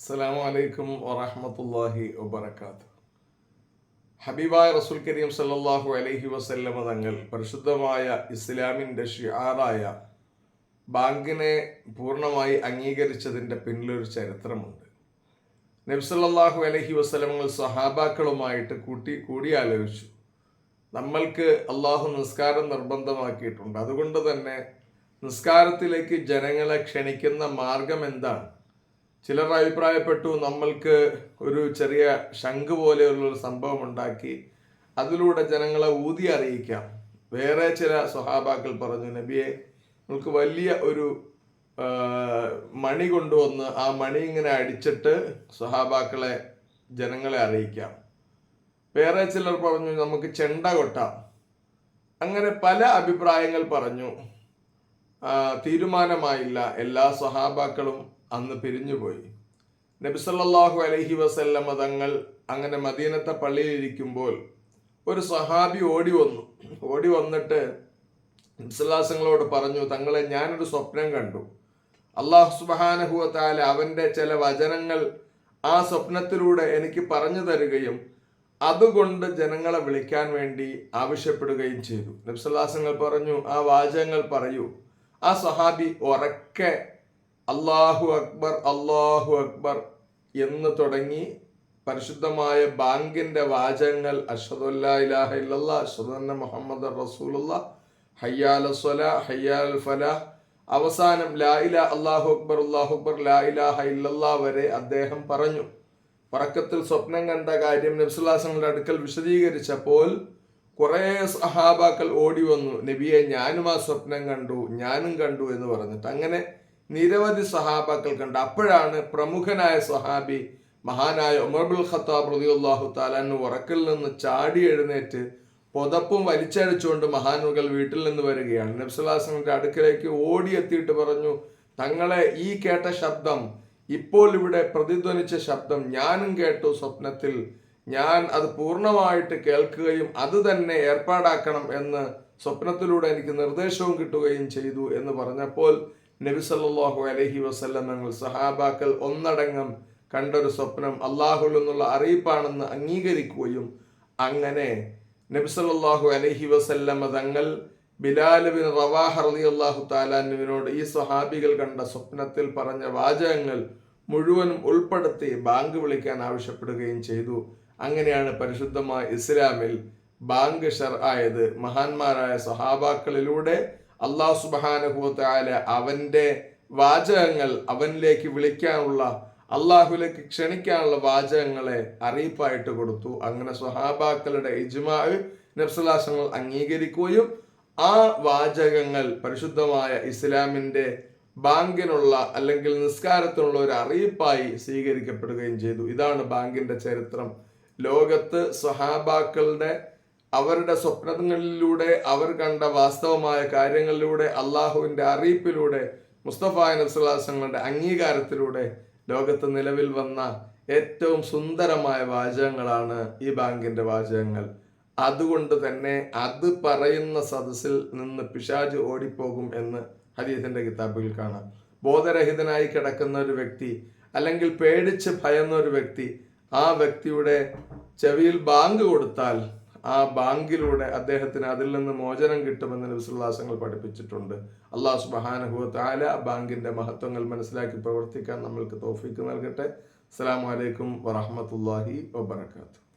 അസ്സലാമു അലൈക്കും വറഹമത്തല്ലാഹി വബർക്കാത്ത് ഹബീബായ റസൂൽ കരീം സല്ലല്ലാഹു അലൈഹി വസല്ലമ തങ്ങൾ പരിശുദ്ധമായ ഇസ്ലാമിന്റെ ഷിആറായ ബാങ്കിനെ പൂർണമായി അംഗീകരിച്ചതിന്റെ പിന്നിലൊരു ചരിത്രമുണ്ട്. നബി സല്ലല്ലാഹു അലൈഹി വസല്ലമകൾ സഹാബാക്കളുമായിട്ട് കൂട്ടി കൂടിയാലോചിച്ചു. നമ്മൾക്ക് അള്ളാഹു നിസ്കാരം നിർബന്ധമാക്കിയിട്ടുണ്ട്. അതുകൊണ്ട് തന്നെ നിസ്കാരത്തിലേക്ക് ജനങ്ങളെ ക്ഷണിക്കുന്ന മാർഗം എന്താണ്? ചിലർ അഭിപ്രായപ്പെട്ടു നമ്മൾക്ക് ഒരു ചെറിയ ശംഖ് പോലെയുള്ള ഒരു സംഭവം ഉണ്ടാക്കി അതിലൂടെ ജനങ്ങളെ ഊതി അറിയിക്കാം. വേറെ ചില സ്വഹാബാക്കൾ പറഞ്ഞു നബിയെ നമുക്ക് വലിയ ഒരു മണി കൊണ്ടുവന്ന് ആ മണി ഇങ്ങനെ അടിച്ചിട്ട് സ്വഹാബാക്കളെ ജനങ്ങളെ അറിയിക്കാം. വേറെ ചിലർ പറഞ്ഞു നമുക്ക് ചെണ്ട കൊട്ടാം. അങ്ങനെ പല അഭിപ്രായങ്ങൾ പറഞ്ഞു. തീരുമാനമായില്ല. എല്ലാ സ്വഹാബാക്കളും അന്ന് പിരിഞ്ഞുപോയി. നബിസല്ലാഹു അലഹി വസല്ലമ തങ്ങൾ അങ്ങനെ മദീനത്തെ പള്ളിയിലിരിക്കുമ്പോൾ ഒരു സഹാബി ഓടി വന്നു. ഓടി വന്നിട്ട് നബ്സല്ലാസങ്ങളോട് പറഞ്ഞു തങ്ങളെ ഞാനൊരു സ്വപ്നം കണ്ടു. അള്ളാഹു സുബാനഹുവത്താല അവന്റെ ചില വചനങ്ങൾ ആ സ്വപ്നത്തിലൂടെ എനിക്ക് പറഞ്ഞു തരികയും അതുകൊണ്ട് ജനങ്ങളെ വിളിക്കാൻ വേണ്ടി ആവശ്യപ്പെടുകയും ചെയ്തു. നബ്സല്ലാസങ്ങൾ പറഞ്ഞു ആ വാചകങ്ങൾ പറയൂ. ആ സഹാബി ഉറക്കെ അള്ളാഹു അക്ബർ അള്ളാഹു അക്ബർ എന്ന് തുടങ്ങി പരിശുദ്ധമായ ബാങ്കിന്റെ വാചകങ്ങൾ അഷദുല്ലാ അഷദുന്ന മുഹമ്മദ് റസൂലുള്ള ഹയ്യാൽ ഹയ്യാൽ ഫല. അവസാനം ലാ അള്ളാഹു അക്ബർ അള്ളാഹു അക്ബർ ലാ ഇലാഹ വരെ അദ്ദേഹം പറഞ്ഞു. പറക്കത്തിൽ സ്വപ്നം കണ്ട കാര്യം നബ്സുല്ലാസങ്ങളുടെ അടുക്കൽ വിശദീകരിച്ചപ്പോൾ കുറേ സഹാബാക്കൾ ഓടി വന്നു. നബിയെ ഞാനും ആ സ്വപ്നം കണ്ടു ഞാനും കണ്ടു എന്ന് പറഞ്ഞിട്ട്. അങ്ങനെ നിരവധി സഹാബാക്കൾ കണ്ട അപ്പോഴാണ് പ്രമുഖനായ സഹാബി മഹാനായ ഉമർബുൽ ഖത്താബ് റളിയല്ലാഹു താലാൻ ഉറക്കിൽ നിന്ന് ചാടി എഴുന്നേറ്റ് പുതപ്പും വലിച്ചടിച്ചുകൊണ്ട് മഹാനുകൾ വീട്ടിൽ നിന്ന് വരികയാണ്. നബ്സുല്ലാസങ്ങളുടെ അടുക്കലേക്ക് ഓടിയെത്തിയിട്ട് പറഞ്ഞു തങ്ങളെ ഈ കേട്ട ശബ്ദം ഇപ്പോൾ ഇവിടെ പ്രതിധ്വനിച്ച ശബ്ദം ഞാനും കേട്ടു സ്വപ്നത്തിൽ. ഞാൻ അത് പൂർണമായിട്ട് കേൾക്കുകയും അത് തന്നെ ഏർപ്പാടാക്കണം എന്ന് സ്വപ്നത്തിലൂടെ എനിക്ക് നിർദ്ദേശവും കിട്ടുകയും ചെയ്തു എന്ന് പറഞ്ഞപ്പോൾ നബി സല്ലല്ലാഹു അലൈഹി വസല്ലം ഞങ്ങൾ സഹാബാക്കൾ ഒന്നടങ്കം കണ്ടൊരു സ്വപ്നം അള്ളാഹുൽ നിന്നുള്ള അറിയിപ്പാണെന്ന് അംഗീകരിക്കുകയും അങ്ങനെ നബി സല്ലല്ലാഹു അലൈഹി വസല്ലമ തങ്ങൾ ബിലാലുബിൻ ബിൻ റവാഹ റളിയല്ലാഹു താലാനുവിനോട് ഈ സ്വഹാബികൾ കണ്ട സ്വപ്നത്തിൽ പറഞ്ഞ വാചകങ്ങൾ മുഴുവനും ഉൾപ്പെടുത്തി ബാങ്ക് വിളിക്കാൻ ആവശ്യപ്പെടുകയും ചെയ്തു. അങ്ങനെയാണ് പരിശുദ്ധമായ ഇസ്ലാമിൽ ബാങ്ക് ഷർ ആയത്. മഹാന്മാരായ സഹാബാക്കളിലൂടെ അള്ളാഹു സുബാനുഭൂത്തായ അവന്റെ വാചകങ്ങൾ അവനിലേക്ക് വിളിക്കാനുള്ള അള്ളാഹുലേക്ക് ക്ഷണിക്കാനുള്ള വാചകങ്ങളെ അറിയിപ്പായിട്ട് കൊടുത്തു. അങ്ങനെ സ്വഹാബാക്കളുടെ ഇജ്മാ നബ്സലാസങ്ങൾ അംഗീകരിക്കുകയും ആ വാചകങ്ങൾ പരിശുദ്ധമായ ഇസ്ലാമിന്റെ ബാങ്കിനുള്ള അല്ലെങ്കിൽ നിസ്കാരത്തിനുള്ള ഒരു അറിയിപ്പായി സ്വീകരിക്കപ്പെടുകയും ചെയ്തു. ഇതാണ് ബാങ്കിന്റെ ചരിത്രം. ലോകത്ത് സ്വഹാബാക്കളുടെ അവരുടെ സ്വപ്നങ്ങളിലൂടെ അവർ കണ്ട വാസ്തവമായ കാര്യങ്ങളിലൂടെ അള്ളാഹുവിന്റെ അറിയിപ്പിലൂടെ മുസ്തഫ നസുലാസങ്ങളുടെ അംഗീകാരത്തിലൂടെ ലോകത്ത് നിലവിൽ വന്ന ഏറ്റവും സുന്ദരമായ വാചകങ്ങളാണ് ഈ ബാങ്കിന്റെ വാചകങ്ങൾ. അതുകൊണ്ട് തന്നെ അത് പറയുന്ന സദസ്സിൽ നിന്ന് പിശാജ് ഓടിപ്പോകും എന്ന് ഹദീസിന്റെ കിതാബിൽ കാണാം. ബോധരഹിതനായി കിടക്കുന്ന ഒരു വ്യക്തി അല്ലെങ്കിൽ പേടിച്ച് ഭയന്ന ഒരു വ്യക്തി ആ വ്യക്തിയുടെ ചെവിയിൽ ബാങ്ക് കൊടുത്താൽ ആ ബാങ്കിലൂടെ അദ്ദേഹത്തിന് അതിൽ നിന്ന് മോചനം കിട്ടുമെന്ന് നബിസുല്ലാസങ്ങൾ പഠിപ്പിച്ചിട്ടുണ്ട്. അള്ളാഹു സുബാനഹു താല ബാങ്കിന്റെ മഹത്വങ്ങൾ മനസ്സിലാക്കി പ്രവർത്തിക്കാൻ നമ്മൾക്ക് തോഫിക്ക് നൽകട്ടെ. അസ്സാം വലൈക്കും വറഹമത്തല്ലാഹി വബർക്കാത്തു